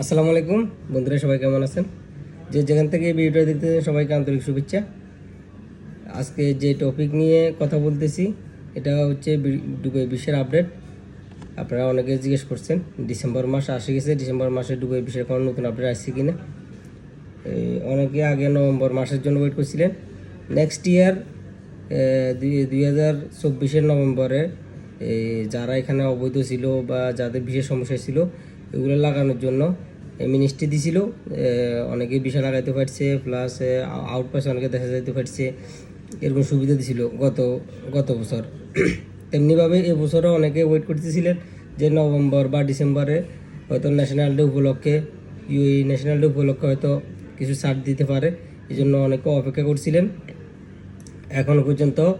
আসসালামু আলাইকুম। বন্ধুরা, সবাই কেমন আছেন? যে যেখান থেকে এই ভিডিওটা দেখতে সবাইকে আন্তরিক শুভেচ্ছা। আজকে যে টপিক নিয়ে কথা বলতেছি, এটা হচ্ছে বি- দুবাই বিশ্বের আপডেট আপনারা অনেকে জিজ্ঞেস করছেন, ডিসেম্বর মাস আসে গেছে, ডিসেম্বর মাসে দুবাই বিশ্বের কোনো নতুন আপডেট আসছে কিনা? অনেকে আগে নভেম্বর মাসের জন্য ওয়েট করছিলেন। নেক্সট ইয়ার দুই হাজার চব্বিশের নভেম্বরে যারা এখানে অবৈধ ছিল বা যাদের বিশেষ সমস্যা ছিল, এগুলো লাগানোর জন্য মিনিস্ট্রি দিছিল। অনেকে বিষয় লাগাইতে পারছে প্লাস আউট পাস অনেকে দেখা যাইতে পারছে। এরকম সুবিধা দিছিল গত গত বছর। তেমনিভাবে এবছরও অনেকে ওয়েট করতেছিলেন যে নভেম্বর বা ডিসেম্বরে হয়তো ন্যাশনাল ডে উপলক্ষে ইউই ন্যাশনাল ডে উপলক্ষে হয়তো কিছু ছাড় দিতে পারে। এই জন্য অনেকে অপেক্ষা করছিলেন। এখনও পর্যন্ত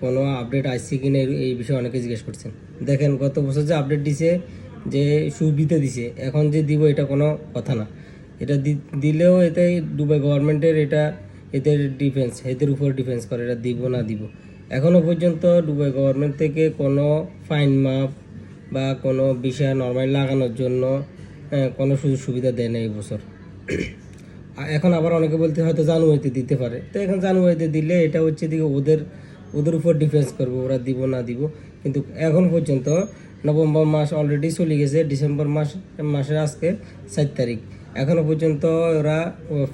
কোনো আপডেট আসছে কিনা এই- এই বিষয়ে অনেকে জিজ্ঞেস করছেন। দেখেন, গত বছর যে আপডেট দিছে যে সুবিধা দিছে, এখন যে দিব এটা কোনো কথা না। এটা দিলেও এতে দুবাই গভর্নমেন্টের এটা, এদের ডিফেন্স, এদের উপর ডিফেন্স করে, এটা দিব না দিব। এখনও পর্যন্ত দুবাই গভর্নমেন্ট থেকে কোনো ফাইন মাপ বা কোনো বিষয় নর্মাল লাগানোর জন্য কোনো সুযোগ সুবিধা দেয় না এই বছর। এখন আবার অনেকে বলতে হয়তো জানুয়ারিতে দিতে পারে। তো এখন জানুয়ারিতে দিলে এটা হচ্ছে দিকে ওদের ওদের উপর ডিফেন্স করব, ওরা দিব, না দিব। কিন্তু এখন পর্যন্ত নভেম্বর মাস অলরেডি চলে গেছে, ডিসেম্বর মাস, মাসের আজকে সাত তারিখ। এখনও পর্যন্ত ওরা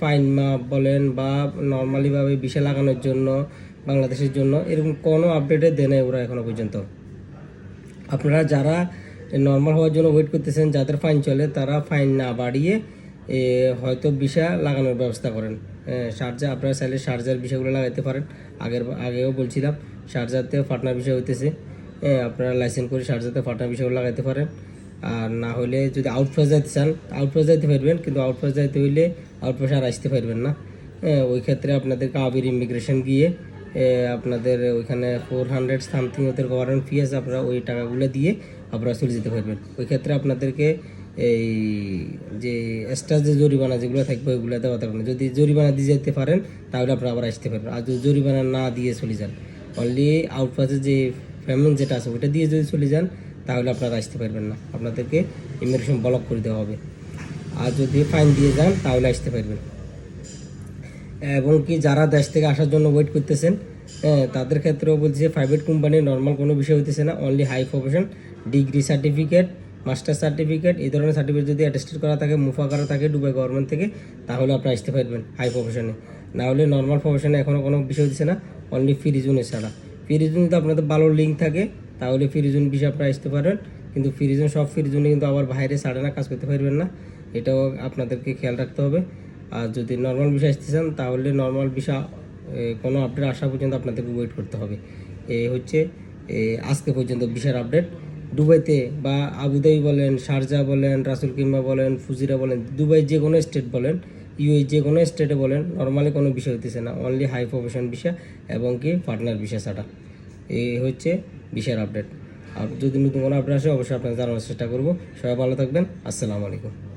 ফাইন মাপ বলেন বা নর্মালিভাবে বিষে লাগানোর জন্য, বাংলাদেশের জন্য এরকম কোনো আপডেটে দেয় নাই ওরা এখনও পর্যন্ত। আপনারা যারা নর্মাল হওয়ার জন্য ওয়েট করতেছেন, যাদের ফাইন চলে, তারা ফাইন না বাড়িয়ে হয়তো বিষা লাগানোর ব্যবস্থা করেন। সার্জা, আপনারা চাইলে সার্জার বিষয়গুলো লাগাইতে পারেন। আগের আগেও বলছিলাম সার্জাতে ফাটনার বিষয় হইতেছে। আপনারা লাইসেন্স করে সার্জাতে ফাটনার বিষয়গুলো লাগাইতে পারেন। আর না হলে যদি আউটপাস যাইতে চান আউটপাস যাইতে পারবেন, কিন্তু আউটপাস যাইতে হইলে আউটপাস আর আসতে পারবেন না। ওই ক্ষেত্রে আপনাদের কাবির ইমিগ্রেশন গিয়ে আপনাদের ওইখানে ফোর হান্ড্রেড সামথিং ওদের গভর্নমেন্ট ফি আছে আপনারা ওই টাকাগুলো দিয়ে আপনারা চলে যেতে পারবেন। ওই ক্ষেত্রে আপনাদেরকে এই যে এক্সট্রা যে জরিমানা যেগুলো থাকবে ওইগুলো দেওয়া থাকবে না। যদি জরিমানা দিয়ে যেতে পারেন তাহলে আপনারা আবার আসতে পারবেন। আর যদি জরিমানা না দিয়ে চলে যান অনলি আউটপাসে যে পেমেন্ট যেটা আছে ওইটা দিয়ে যদি চলে যান তাহলে আপনারা আসতে পারবেন না। আপনাদেরকে ইমিগ্রেশন ব্লক করে দেওয়া হবে। আর যদি ফাইন দিয়ে যান তাহলে আসতে পারবেন। এবং কি যারা দেশ থেকে আসার জন্য ওয়েট করতেছেন হ্যাঁ, তাদের ক্ষেত্রেও বলছি প্রাইভেট কোম্পানি নর্মাল কোনো বিষয় হইতেছে না। Only high profession degree certificate master certificate, এই ধরনের সার্টিফিকেট যদি অ্যাটেস্টেড করা থাকে মুফা করা থাকে দুবাই গভর্নমেন্ট থেকে, তাহলে আপনি আসতে পারবেন হাই প্রফেশনে না হলে নর্মাল প্রফেশনে এখনও কোনো বিষয় হচ্ছে না অনলি ফি রিজনে ছাড়া। ফি রিজন যদি আপনাদের ভালো লিঙ্ক থাকে, তাহলে ফি রিজন বিষয়ে আপনারা আসতে পারবেন কিন্তু ফি রিজন সব ফি রিজনে কিন্তু আবার বাইরে ছাড়ে না, কাজ করতে পারবেন না। এটাও আপনাদেরকে খেয়াল রাখতে হবে। আর যদি নর্মাল বিষয় আসতে চান, তাহলে নর্মাল বিষয় কোনো আপডেট আসা পর্যন্ত আপনাদেরকে ওয়েট করতে হবে। এ হচ্ছে আজকে পর্যন্ত বিষয়ের আপডেট দুবাইতে বা আবুধাবি বলেন, শারজা বলেন, রাসুল কিম্বা বলেন, ফুজিরা বলেন, দুবাই যে কোনো স্টেট বলেন ইউএই যে কোনো স্টেটে বলেন নর্মালি কোনো বিষয় হতেছে না। অনলি হাই প্রফেশন বিষয় এবং কি পার্টনার বিষয় ছাড়া। এই হচ্ছে বিষয়ের আপডেট আর যদি নতুন কোনো আপডেট আসে, অবশ্যই আপনাকে জানানোর চেষ্টা করব। সবাই ভালো থাকবেন। আসসালামু আলাইকুম।